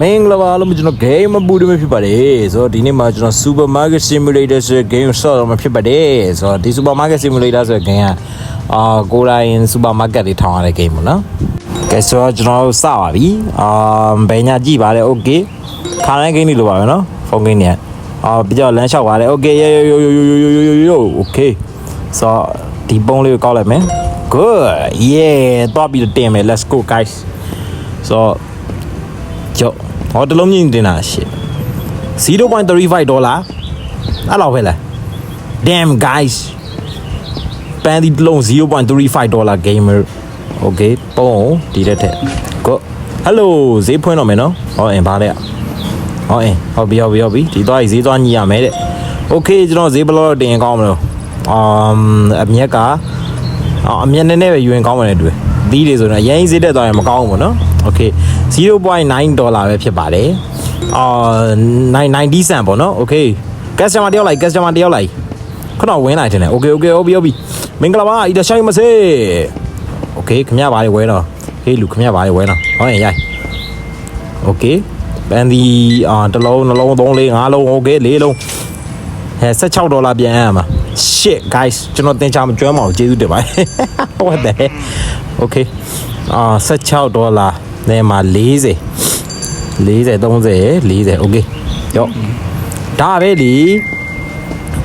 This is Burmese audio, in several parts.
မင်္ဂလာပါအားလုံးကျွန်တော် game အပူတမဖြစ်ပါတယ်ဆိုတော့ဒီနေ့မှာကျွန်တော် supermarket simulator ဆိုတဲ့ game ဆော့တော့မှာဖြစ်ပါတယ်ဆိုတော့ဒီ supermarket simulator ဆိုတဲ့ game ကအာကိုယ်တိုင် supermarket တွေထောင်ရတဲ့ game ပေါ့နော်ကဲဆိုတော့ကျွန်တော်စပါပြီအာဘယ်ညာကြည့်ပါလဲ okay ခါတိုင်း game တွေလိုပါပဲနော်ဖုန်း game တွေအာပြီးတော့လမ်းလျှောက်ပါလေ okay yo yo yo yo yo yo yo yo okay ဆိုတော့ဒီပုံလေးကိုကောက်လိုက်မယ် good yeah တော့ပြီးတော့တင်မယ် let's go guys ဆိုတော့ကျော် ဟောတလုံးမြင့်တင်တာရှစ်0.35ဒေါ်လာအဲ့လောက်ပဲလား damn guys ပန်ဒီတလုံး0.35ဒေါ်လာ gamer okay ပုံဒီတက်ထက် go hello ဈေးဖွင့်တော့မယ်နော်ဟောအင်ပါတဲ့ဟောအင်ဟုတ်ပြီဟုတ်ပြီဟုတ်ပြီဒီတော့ဈေးသွားညီရမယ်တဲ့ okay ကျွန်တော်ဈေးဘယ်လောက်တင်ကောင်းမလို့ um အမြက်ကအော်အမြက်နည်းနည်းပဲယူရင်ကောင်းမယ်တူတယ်သီးတွေဆိုတော့အရင်ဈေးတက်သွားရင်မကောင်းဘူးပေါ့နော် okay 0.9ဒေါ်လာပဲဖြစ်ပါတယ်အာ90 cent ပေါ့နော် okay customer တယောက်လိုက် customer တယောက်လိုက်ခုနကဝင်လိုက်တယ် okay okay ဟုတ်ပြီဟုတ်ပြီမင်္ဂလာပါဤတဆိုင်မစေ okay ခမရပါလေဝဲတော့ဟေးလူခမရပါလေဝဲတော့ဟောရင်ရိုက် okay ပန်ဒီအာတစ်လုံးနှလုံးသုံးလေးငါးလုံး okay လေးလုံးဟဲ16ဒေါ်လာပြန်ရမှာ shit guys ကျွန်တော်တင်ချာမကျွမ်းမအောင်ကျေးဇူးတင်ပါတယ် what the heck okay အာ16ဒေါ်လာ နဲမှာ40 40 30 40 okay ရောဒါပဲလी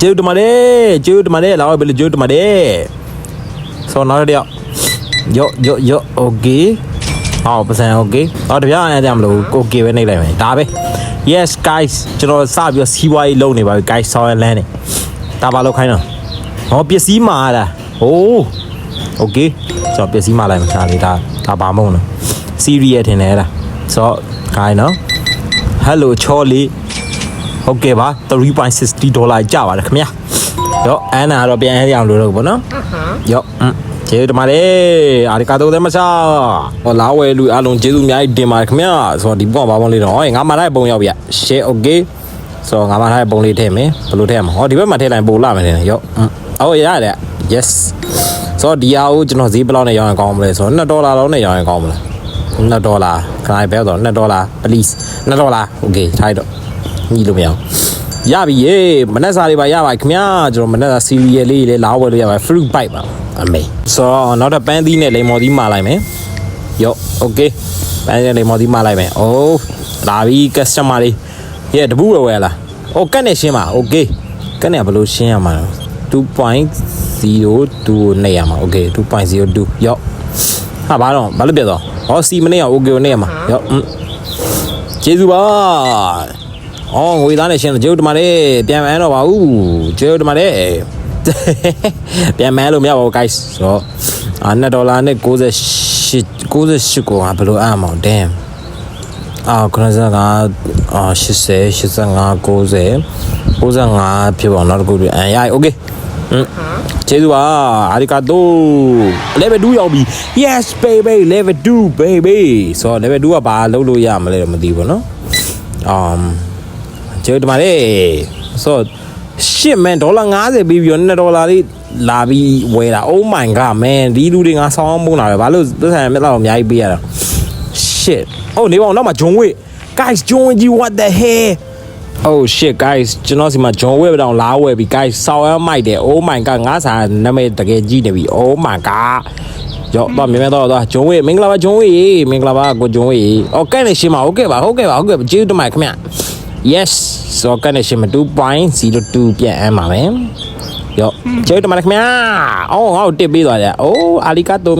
ကျေးဇူးတင်ပါတယ်ကျေးဇူးတင်ပါတယ်လာပဲလေကျေးဇူးတင်ပါတယ်ဆောနောက်တစ်ယောက်ရော့ရော့ရော့ okay ဟောပစံ okay ဟောတပြားအဲ့ဒါမလို့ကို okay ပဲနှိပ်လိုက်မယ်ဒါပဲ yes guys ကျွန်တော်စပြီးစီးပွားရေးလုပ်နေပါပြီ guys ဆောင်းရလန်းနေဒါပါလို့ခိုင်းတော့ဟောပစ္စည်းမှာလားဟိုး okay ကျွန်တော်ပစ္စည်းမှာလိုက်မှာရှားလေးဒါဒါပါမုံနော် စီးရီးရထင်လဲအဲ့ဒါဆိုတော့ခိုင်းနော် Hello ချော်လီဟုတ်ကဲ့ပါ3.60ဒေါ်လာကြပါတယ်ခင်ဗျာရော့အန်နာကတော့ပြန်ရအောင်လို့တော့ဗောနော်ရော့ကျေးဇူးတင်ပါတယ်အာဒီကတော့တယ်မချာဟောလာဝဲလူအလုံးကျေးဇူးအများကြီးတင်ပါတယ်ခင်ဗျာဆိုတော့ဒီပုံကဘာမှမလေးတော့ဟောငါမာထားတဲ့ပုံရောက်ပြီ share okay ဆိုတော့ငါမာထားတဲ့ပုံလေးထည့်မယ်ဘယ်လိုထည့်မှာဟောဒီဘက်မှာထည့်လိုက်ပို့လာမယ်နေရော့အော်ရတယ် yes ဆိုတော့ဒီဟာကိုကျွန်တော်ဈေးဘယ်လောက်နဲ့ရောင်းရအောင်ကောင်းမလဲဆိုတော့2ဒေါ်လာလောက်နဲ့ရောင်းရအောင်ကောင်းမလဲ 2ဒေါ်လာခဏဘယ်တော့2ဒေါ်လာ please 2ဒေါ်လာ okay ထားတော့ညီလို့မရအောင်ရပြီရေမနက်စာလေးပါရပါခင်ဗျာကျွန်တော်မနက်စာ cereal လေးလေးလာဝယ်လို့ရပါ fruit bite ပါအမေဆိုတော့နောက်ထပ်ပန်းသီးနဲ့လိမ္မော်သီးမှာလိုက်မယ်ရော့ okay ပန်းသီးနဲ့လိမ္မော်သီးမှာလိုက်မယ်အိုးလာပြီ customer လေးရေတပူဝယ်ဝယ်လားအိုကတ်နဲ့ရှင်းပါ okay ကတ်နဲ့ဘယ်လိုရှင်းရမှာလဲ2.02နဲ့ရမှာ okay 2.02ရော့ဟာဘာတော့ဘာလို့ပြတ်တော့ ဟောစီမနေ့က okay နဲ့ရမှာရောကျေးဇူးပါအော်ငွေသားနဲ့ရှင်ကျေးဇူးတင်ပါတယ်ပြန်မန်းတော့ပါဘူးကျေးဇူးတင်ပါတယ်ပြန်မန်းလို့မရပါဘူး guys ဆိုတော့အာ2ဒေါ်လာနဲ့68 68ကိုဘယ်လိုအမ်းမအောင် damn အာခရဇာကအာ80 85 90 95ဖြစ်ပါတော့နောက်တစ်ခုပြန်အဲရိုက် okay ဟွန်း ကျေးဇူးပါအာရီကာတို level 2ရောက်ပြီ yes baby level 2 baby ဆိုတော့ level 2ကဘာလုပ်လို့ရမလဲတော့မသိဘူးเนาะ um ကျေးဇူးတင်ပါတယ်ဆိုတော့ shit man ဒေါ်လာ90ပြီးပြီးတော့2ဒေါ်လာလေးလာပြီးဝယ်တာ oh my god man ဒီလူတွေငါဆောင်းမုန်းတာပဲဘာလို့သက်ဆိုင်မြက်တော့အများကြီးပေးရတာ shit ဟုတ်နေပါအောင်နောက်မှာဂျွန်ဝေး guys ဂျွန်ဝေးကြီး what the hell oh shit guys ကျွန်တော်စီမှာဂျွန်ဝေးတောင်လာဝယ်ပြီ guys ဆောင်းရမိုက်တယ် oh my god ငါစာနာမည်တကယ်ကြီးနေပြီ oh my god ရောတော့မြင်မြတော့တော့ဂျွန်ဝေးမင်္ဂလာပါဂျွန်ဝေးမင်္ဂလာပါကိုဂျွန်ဝေးအော်ကဲနေရှင်းပါဟုတ်ကဲ့ပါဟုတ်ကဲ့ပါဟုတ်ကဲ့ကျေးဇူးတင်ပါတယ်ခင်ဗျ yes ဆိုတော့ကနေရှင်မ2.02ပြန်အမ်းပါမယ်ရောကျေးဇူးတင်ပါတယ်ခင်ဗျာအော်ငါ့ကိုတစ်ပေးသွားတယ်အိုးအာလီကာတို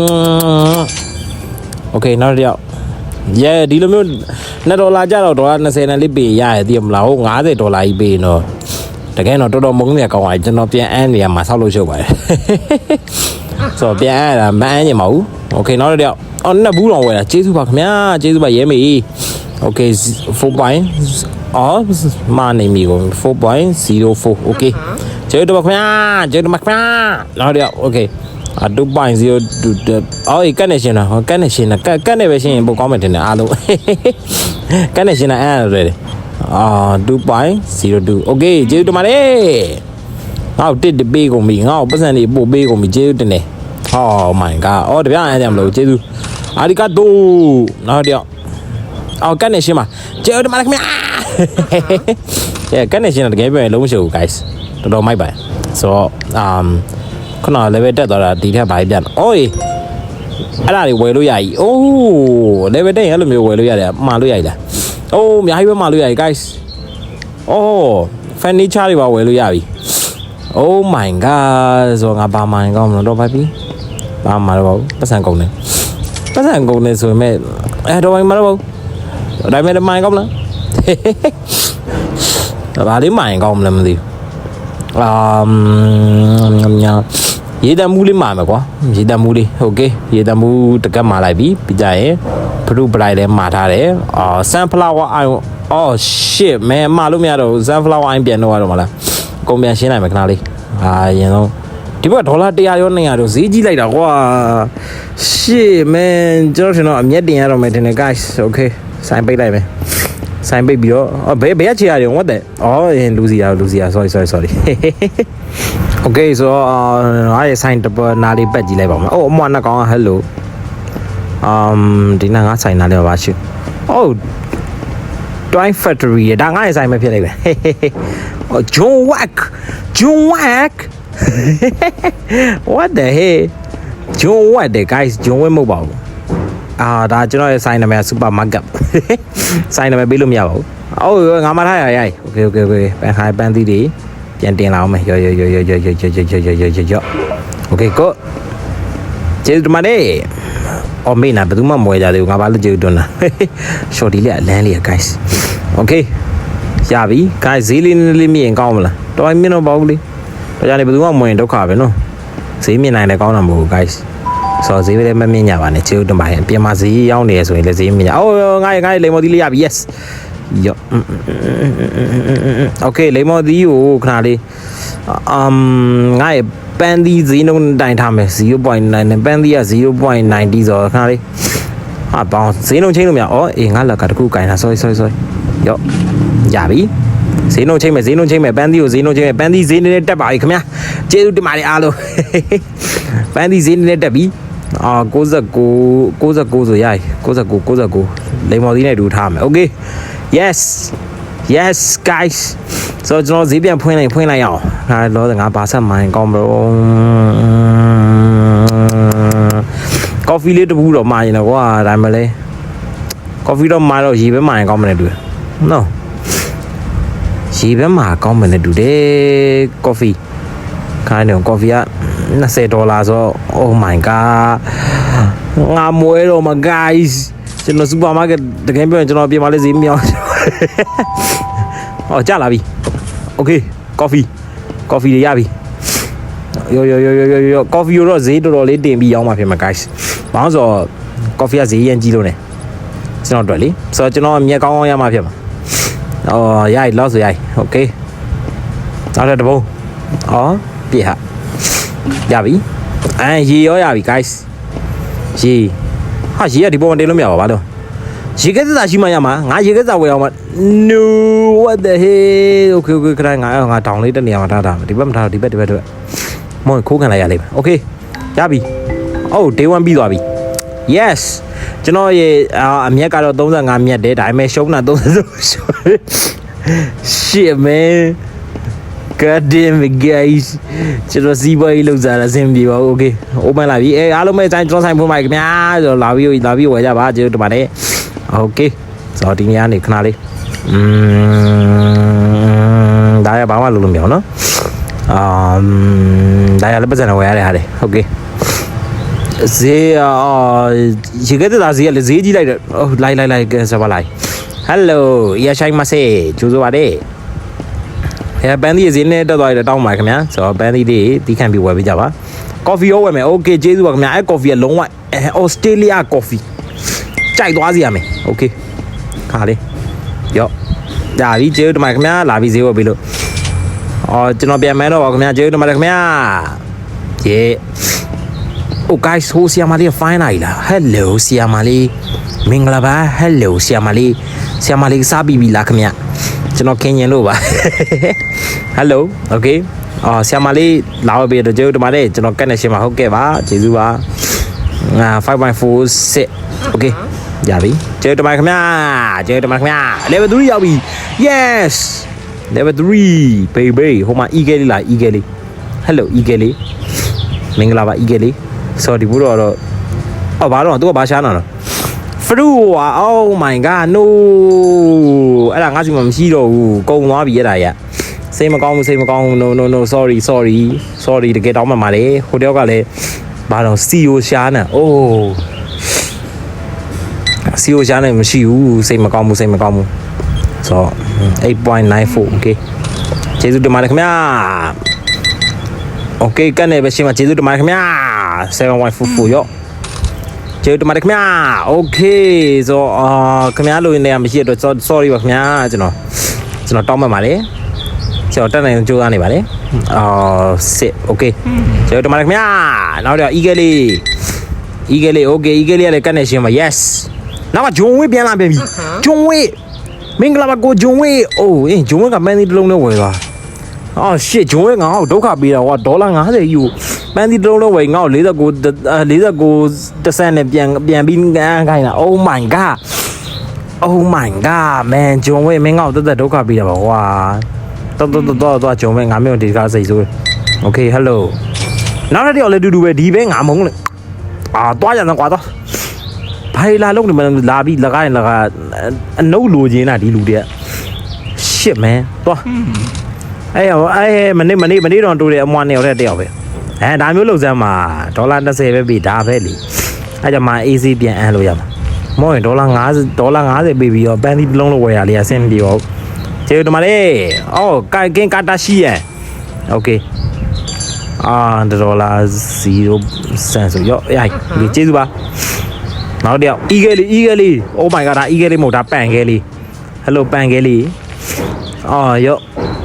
โอเคနောက်တစ်ယောက် yeah ဒီလိုမျိုး2ဒေါ်လာကြတော့ဒေါ်လာ20နဲ့လေးပေးရရသေးမလားဟုတ်50ဒေါ်လာကြီးပေးတော့တကယ်တော့တော်တော်မုန်းနေကောင်းပါကျွန်တော်ပြန်အမ်းနေရမှာဆောက်လို့ရှုပ်ပါတယ်ဆိုတော့ပြန်အမ်းရတာမအမ်းညင်ပါဘူးโอเคနောက်တစ်ယောက်အော်နှစ်ဘူးတော်ဝယ်တာကျေးဇူးပါခင်ဗျာကျေးဇူးပါရဲမေโอเค4 point အော်မနေမီကို4.04 okay ကျေးဇူးပါခင်ဗျာကျေးဇူးပါခင်ဗျာနောက်တစ်ယောက် okay အ2.02အော်ကတ်နေရှင်လားကတ်နေရှင်လားကတ်ကတ်နေပဲရှင်ပိုကောင်းမယ်တင်တယ်အားလုံးကတ်နေရှင်လားအဲ့ဒါရတယ်အာ2.02 okay ကျေးဇူးတင်ပါတယ်ငါ့ကိုတစ်တပေးကုန်ပြီငါ့ကိုပတ်စံလေးပို့ပေးကုန်ပြီကျေးဇူးတင်တယ် oh my god အော်တပြားအဲ့ဒါမလို့ကျေးဇူးအာဒီကာတိုနောက်တစ်ယောက်အော်ကတ်နေရှင်းပါကျေဦးတမန်ခင်ဗျာအဲကတ်နေရှင်းတော့တကယ်ပြောရင်လုံးမရှိဘူး guys တော်တော်မိုက်ပါတယ်ဆိုတော့ um ခုန level တက်သွားတာဒီထက်ဘာပြန်အိုးအဲ့ဒါတွေဝယ်လို့ရည်အိုး level တက်ရင်အဲ့လိုမျိုးဝယ်လို့ရတယ်မှာလို့ရည်လားအိုးအများကြီးပဲမှာလို့ရည် guys အိုး furniture တွေပါဝယ်လို့ရပြီ Oh my god ဆိုတော့ငါဘာမှန်ကောင်းမလို့တော့ပါပြီဘာမှမတော့ပါဘူးပတ်စံကုန်တယ်ပတ်စံကုန်တယ်ဆိုပေမဲ့အဲတော့ဘာမှမတော့ပါဘူးဒါပေမဲ့မှန်ကောင်းမလားဘာလေးမှန်ကောင်းမလဲမသိဘူးအာညည ရေတမှုလေးမှာမယ်ကွာရေတမှုလေးโอเคရေတမှုတကက်မှာလိုက်ပြီပြီးကြရင်ဘရုပလိုက်လဲမှာထားတယ်အာ sunflower eye oh shit မဲမှာလို့မရတော့ sunflower eye ပြန်တော့ရတော့မလားကုန်ပြန်ရှင်းနိုင်မယ်ခဏလေးအာအရင်ဆုံးဒီဘက်ဒေါ်လာ100ရော200ရောဈေးကြီးလိုက်တာကွာ shit man ကျွန်တော်ထင်တော့အမျက်တင်ရတော့မယ်ထင်တယ် guys okay ဆိုင်ပိတ်လိုက်မယ်ဆိုင်ပိတ်ပြီးတော့အော်ဘယ်ဘယ်ကချေရတယ် what the အော်ရင်လူစီရလူစီရ sorry sorry sorry okay ဆိုတော့အားရဆိုင်တပနာလေးပတ်ကြည့်လိုက်ပါဦးအိုးအမွားနှစ်ကောင် hello um ဒီနာငါဆိုင်နာလေးပါရှိ oh Toy Factory ရဒါငါရဲ့ဆိုင်ပဲဖြစ်လိုက်ပဲ။ Oh John Wack John Wack What the hell John Wack တဲ့ guys John Wack မဟုတ်ပါဘူး။အာဒါကျွန်တော်ရဲ့ဆိုင်နာမည် Supermarket ဆိုင်နာမည်ပေးလို့မရပါဘူး။အော်ငါမထားရရိုက်။ Okay okay okay ပန်ခိုင်ပန်သီးတွေ ပြန်တင်လာအောင်မယ်။ရော်ရော်ရော်ရော်ရော်ရော်ရော်ရော်ရော်ရော်ရော်ရော် Okay go ကျေးဇူးတင်ပါတယ်။အော်မေးနာဘယ်သူမှမဝယ်ကြသေးဘူးငါဘာလို့ကျေးဇူးတင်တာ။ short ဒီလေးအလန်းလေး guys ။ Okay ရပြီ guys ဈေးလေးနည်းနည်းလေးမြင်ကောင်းမလား။တော်ရင်မြင်တော့ပေါ့လေ။ဒါကြောင့်လည်းဘယ်သူမှမဝင်ဒုက္ခပဲနော်။ဈေးမြင်နိုင်တယ်ကောင်းတာမဟုတ်ဘူး guys ။ဆိုတော့ဈေးလည်းမမြင်ကြပါနဲ့ကျေးဇူးတင်ပါတယ်။ပြင်မှာဈေးရောက်နေရဆိုရင်လည်းဈေးမြင်ကြ။အော်ငါရငါရလိမ္မော်သီးလေးရပြီ yes ။ ယောโอเคလိမ္မော်သီးကိုခဏလေးအမ်ငါရပန်းသီးဈေးနှုန်းတိုင်ထားမယ်0.9နဲ့ပန်းသီးက0.90ဆိုတော့ခဏလေးဟာပေါင်းဈေးနှုန်းချင်းလို့မရဩအေးငါလက်ကတခုကင်တာ sorry sorry sorry ယောရပြီဈေးနှုန်းချင်းမယ်ဈေးနှုန်းချင်းမယ်ပန်းသီးကိုဈေးနှုန်းချင်းမယ်ပန်းသီးဈေးနည်းနည်းတက်ပါပြီခင်ဗျာကျေးဇူးတင်ပါတယ်အားလုံးပန်းသီးဈေးနည်းနည်းတက်ပြီအာ69 69ဆိုရိုက်69 69လိမ္မော်သီးနဲ့တူထားမယ် okay yes yes guys ဆိုတော့ကျွန်တော်ဈေးပြန်ဖွင့်လိုက်ဖွင့်လိုက်အောင်ငါလောငါဘာဆက်မိုင်းကောင်းမလို့ကော်ဖီလေးတစ်ဘူးတော့မှာရင်တော့ကွာဒါမှမလဲကော်ဖီတော့မှာတော့ရေပဲမှာရင်ကောင်းမလဲတူနော်ရေပဲမှာကောင်းမလဲတူတယ်ကော်ဖီခိုင်းတယ်ကော်ဖီက20ဒေါ်လာဆိုတော့ oh my god ငါမွေးတော့မ guys ကျွန်တော်စူပါမားကတ်တကယ်ပြောရင်ကျွန်တော်ပြင်ပါလေဈေးမမြောင်း အော်ကြလာပြီโอเคကော်ဖီကော်ဖီတွေရပြီယောယောယောယောယောယောကော်ဖီတော့ဈေးတော်တော်လေးတင်ပြီးရောင်းမှာဖြစ်မှာ guys ဘာလို့ဆိုတော့ကော်ဖီကဈေးရန်ကြီးလို့ ਨੇ ကျွန်တော်တို့လေဆိုတော့ကျွန်တော်မြက်ကောင်းကောင်းရမှာဖြစ်မှာအော်ရိုက်လောက်ဆိုရိုက်โอเคနောက်တစ်ပုံအော်ပြဟာရပြီအဲရေရောရပြီ guys ရေဟာရေကဒီပုံမတင်လို့မရပါဘာလို့ ရေကစားရှိမှရမှာငါရေကစားဝယ်အောင်မ no what the hell okay okay ခရိုင်ငါငါတောင်လေးတက်နေရမှာထားတာဒီဘက်မထားဒီဘက်ဒီဘက်ဒီဘက်မောင်ခိုးခံလိုက်ရလိမ့်မယ် okay ရပြီအော် day 1ပြီးသွားပြီ yes ကျွန်တော်ရေအမျက်ကတော့35မျက်တယ်ဒါပေမဲ့ရှုံးတာ30ရှုံး shit man god damn it guys ကျွန်တော်စီးပွားရေးလုပ်စားတာအဆင်ပြေပါဘူး okay open လာပြီအဲအားလုံးပဲဆိုင်ကျွန်တော်ဆိုင်ဖွင့်ပါခင်ဗျာဆိုတော့လာပြီးလာပြီးဝယ်ကြပါကျေးဇူးတင် ပါတယ် okay ဆိုတော့ဒီနေ့ကနေခဏလေးอืมဒါရဘာမှလုပ်လို့မရဘူးเนาะအာဒါရလည်းပတ်စံဝယ်ရတဲ့ဟာလေ okay ဈေးအော်ရေကတဲ့သားဈေးကလည်းဈေးကြီးလိုက်တယ်ဟိုလိုက်လိုက်လိုက်ကဲစပါလိုက်ဟယ်လိုရရှိုင်းမဆေကျိုးဆိုပါတယ်အဲပန်းသီးဈေးနဲ့တက်သွားရတောင်းပါခင်ဗျာဆိုတော့ပန်းသီးလေးတီးခံပြီးဝယ်ပေးကြပါကော်ဖီရောဝယ်မယ်โอเคကျေးဇူးပါခင်ဗျာအဲကော်ဖီကလုံးဝအဲဩစတြေးလျ ကော်ဖီကြိုက်သွားစီရမယ်โอเคခါလေးရော့ဒါပြီကျေးဇူးတင်ပါတယ်ခင်ဗျာလာပြီးဈေးဝယ်ပေးလို့အော်ကျွန်တော်ပြန်မဲတော့ပါခင်ဗျာကျေးဇူးတင်ပါတယ်ခင်ဗျာယေ Oh guys ဟိုဆီယာမလေး fine လာလား Hello ဆီယာမလေးမင်္ဂလာပါ Hello ဆီယာမလေးဆီယာမလေးစားပြီးပြီလားခင်ဗျကျွန်တော်ခင်ရင်လို့ပါ Hello Okay အော်ဆီယာမလေးလာဝပေးတော့ကျေးဇူးတင်ပါတယ်ကျွန်တော်ကတ်နေရှင်မှာဟုတ်ကဲ့ပါကျေးဇူးပါငါ5.46 Okay ရပြီကျေးဇူးတင်ပါတယ်ခင်ဗျာကျေးဇူးတင်ပါတယ်ခင်ဗျာ level 3ရောက်ပြီ yes level 3 baby ဟိုမှာ eagle လေးလား eagle လေး hello eagle လေးမင်္ဂလာပါ eagle လေး sorry ဘူးတော့တော့အော်ဘာတော့သူကဘာရှားနာတော့ fruit ဟာ oh my god no အဲ့ဒါငါစီမှာမရှိတော့ဘူးကုန်သွားပြီအဲ့ဒါရစိတ်မကောင်းဘူးစိတ်မကောင်းဘူး no no no sorry sorry sorry တကယ်တောင်းမှမှာလေဟိုတယောက်ကလည်းဘာတော့ CEO ရှားနေ oh စီယိုရှားနေမရှိဘူးစိတ်မကောင်းဘူးစိတ်မကောင်းဘူးဆိုတော့8.94 okay ကျေးဇူးတင်ပါတယ်ခင်ဗျာ okay ကတ်နေပဲရှင်းပါကျေးဇူးတင်ပါတယ်ခင်ဗျာ7.44ရော့ကျေးဇူးတင်ပါတယ်ခင်ဗျာ okay ဆိုတော့အာခင်ဗျားလိုရင်းနေရမရှိတဲ့အတွက် sorry ပါခင်ဗျာကျွန်တော်ကျွန်တော်တောင်းပန်ပါတယ်ကျွန်တော်တက်နိုင်ကြိုးစားနေပါတယ်အော်စစ် okay ကျွန်တော်တမန်ခင်ဗျာနောက်တော့ eagle လေး eagle လေး okay eagle လေးလည်းကတ်နေရှင်ပါ yes နောက်ကဂျွန်ဝေးပြန်လာပြန်ပြီဂျွန်ဝေးမင်္ဂလာပါကိုဂျွန်ဝေးအိုးအင်းဂျွန်ဝေးကမန်ဒီတစ်လုံးနဲ့ဝယ်သွားအော် shit ဂျွန်ဝေးငါ့ကိုဒုက္ခပေးတာကွာဒေါ်လာ90ယူမန်ဒီတစ်လုံးနဲ့ဝယ်ငါ့ကို49 49တစ်ဆန်းနဲ့ပြန်ပြန်ပြီးငန်းခိုင်းတာ oh my god oh my god man ဂျွန်ဝေးမင်းငါ့ကိုတက်တက်ဒုက္ခပေးတာပါကွာတော်တော်တော်တော်တော်ဂျွန်ဝေးငါမျိုးဒီကားစိတ်ဆိုး okay hello နောက်တစ်ယောက်လည်းတူတူပဲဒီပဲငါမုန်းလေအာတွားကြတ ယ်ကွာတော့ ဘာလာလုံးနေမလဲလာပြီးလကားရင်လကားအနုပ်လိုချင်တာဒီလူတွေက shit man သွားအဲ့ရောအဲ့မနေ့မနေ့မနေ့တော့တူတယ်အမွားနေရောက်တဲ့တယောက်ပဲအဲဒါမျိုးလုံစမ်းမှာဒေါ်လာ30ပဲပြီဒါပဲလीအဲ့ကြမှာ AC ပြန်အမ်းလို့ရမှာမောရင်ဒေါ်လာ50ဒေါ်လာ50ပေးပြီးတော့ပန်းသီးတစ်လုံးလို့ဝယ်ရလေအဆင်မပြေပါဘူးကျေးဇူးတင်ပါတယ်အော်ကိုင်ကင်ကာတာရှိရန်โอเคအာဒေါ်လာ0စန်ဆိုရောအေးဒီကျေးဇူးပါ နောက်တစ်ယောက် eagle လေး eagle လေး oh my god ဒါ eagle လေးမဟုတ်ဒါပန်ခဲလေး hello ပန်ခဲလေးအော်ရော့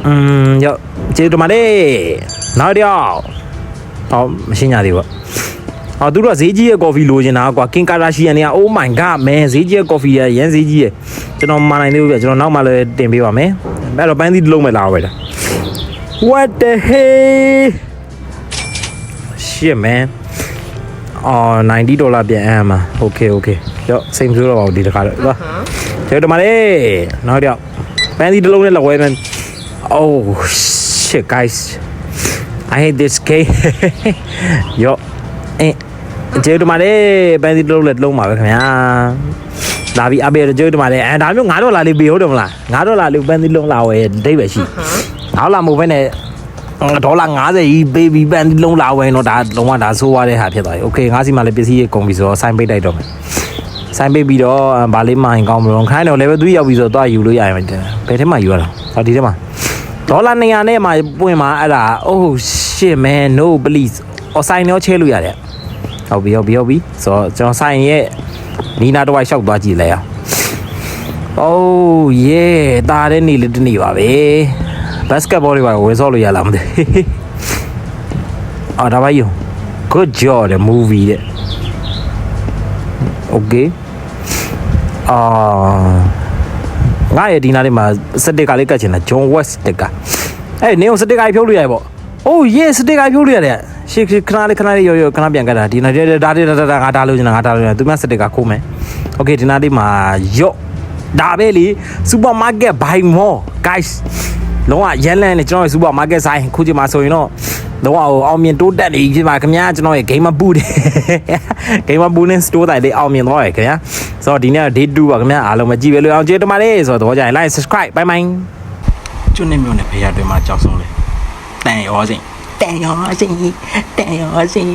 อืมရော့ကျေးဇူးတင်ပါတယ်နောက်တစ်ယောက်ဟောမရှင်းကြသေးဘူးအော်သူတို့ကဈေးကြီးရဲ့ coffee လိုချင်တာကွာ king kardashian တွေက oh my god man ဈေးကြီးရဲ့ coffee ရရန်ဈေးကြီးရဲ့ကျွန်တော်မနိုင်သေးဘူးပြကျွန်တော်နောက်မှလည်းတင်ပေးပါမယ်အဲ့တော့ပန်းသီးတစ်လုံးပဲလာဝယ်တာ what the hell shit man အော်90ဒေါ်လာပြန်အမ်းမှာโอเคโอเคရော့စိတ်မဆိုးတော့ပါဘူးဒီတစ်ခါတော့သွားကျေတော့မလေးနောက်တော့ပန်းစီတစ်လုံးနဲ့လောက်ဝဲမယ် oh shit guys I hate this game ရော့အင်းကျေတော့မလေးပန်းစီတစ်လုံးနဲ့တစ်လုံးပါပဲခင်ဗျာလာပြီးအပေးတော့ကျေတော့မလေးအဲဒါမျိုး9ဒေါ်လာလေးပေးဟုတ်တယ်မလား9ဒေါ်လာလေးပန်းစီလုံးလာဝဲဒိတ်ပဲရှိနောက်လာမို့ပဲနဲ့ ဒေါ်လာ90ကြီးပေးပြီးပန်ဒီလုံးလာဝယ်တော့ဒါလုံးဝဒါဆိုးရတဲ့ဟာဖြစ်သွားပြီ။ Okay ငါးစီမှာလည်းပစ္စည်းတွေကုန်ပြီဆိုတော့စိုင်းပိတ်တိုက်တော့မယ်။စိုင်းပိတ်ပြီးတော့ဗာလေးမိုင်ကောင်းမလို့ခိုင်းတော့ level 3ရောက်ပြီဆိုတော့သွားယူလို့ရရင်ဘယ်ထဲမှာယူရတာ။ဟောဒီထဲမှာဒေါ်လာ200နဲ့မှပွင့်မှာအဲ့ဒါ oh shit man no please အော်ဆိုင်ရောချဲလို့ရတယ်။ဟုတ်ပြီဟုတ်ပြီဟုတ်ပြီဆိုတော့ကျွန်တော်ဆိုင်ရဲ့နီနာတော့ရှောက်သွားကြည့်လိုက်အောင်။ oh yeah တာတဲ့နေလေးတနေပါပဲ။ ဘတ်စကတ်ဘောတွေပါဝယ်ဆော့လို့ရလားမသိအာဒါပါယူ good job တဲ့ movie တဲ့ okay အာငါရဲ့ဒီနားလေးမှာစတစ်ကာလေးကတ်ချင်တာ John West စတစ်ကာအဲ့နင်းကိုစတစ်ကာဖြုတ်လို့ရရပေါ့ oh yes စတစ်ကာဖြုတ်လို့ရတယ်ရှေ့ခဏလေးခဏလေးရောရောခဏပြန်ကတ်တာဒီနားဒါဒါဒါဒါငါဒါလို့ချင်တာငါဒါလို့ချင်တာသူမစတစ်ကာခိုးမယ် okay ဒီနားလေးမှာရော့ဒါပဲလေ supermarket buy more guys လုံးဝရန်လန်နဲ့ကျွန်တော်ရဲ့စူပါမားကတ်ဆိုင်ခုချိန်မှာဆိုရင်တော့လုံးဝအောင်မြင်တိုးတက်နေပြီဖြစ်ပါခင်ဗျာကျွန်တော်ရဲ့ game ပူတယ် game ပူနဲ့ store တိုင်လေးအောင်မြင်သွားရခင်ဗျာဆိုတော့ဒီနေ့ day 2ပါခင်ဗျာအားလုံးမကြည့်ပဲလို့အောင်ကျေးတမလေးဆိုတော့ကြရင် like subscribe bye bye ကျွန်းနေမျိုးနဲ့ဖေရတွင်မှာကြောက်ဆုံးလေတန်ရောစင်တန်ရောစင်တန်ရောစင်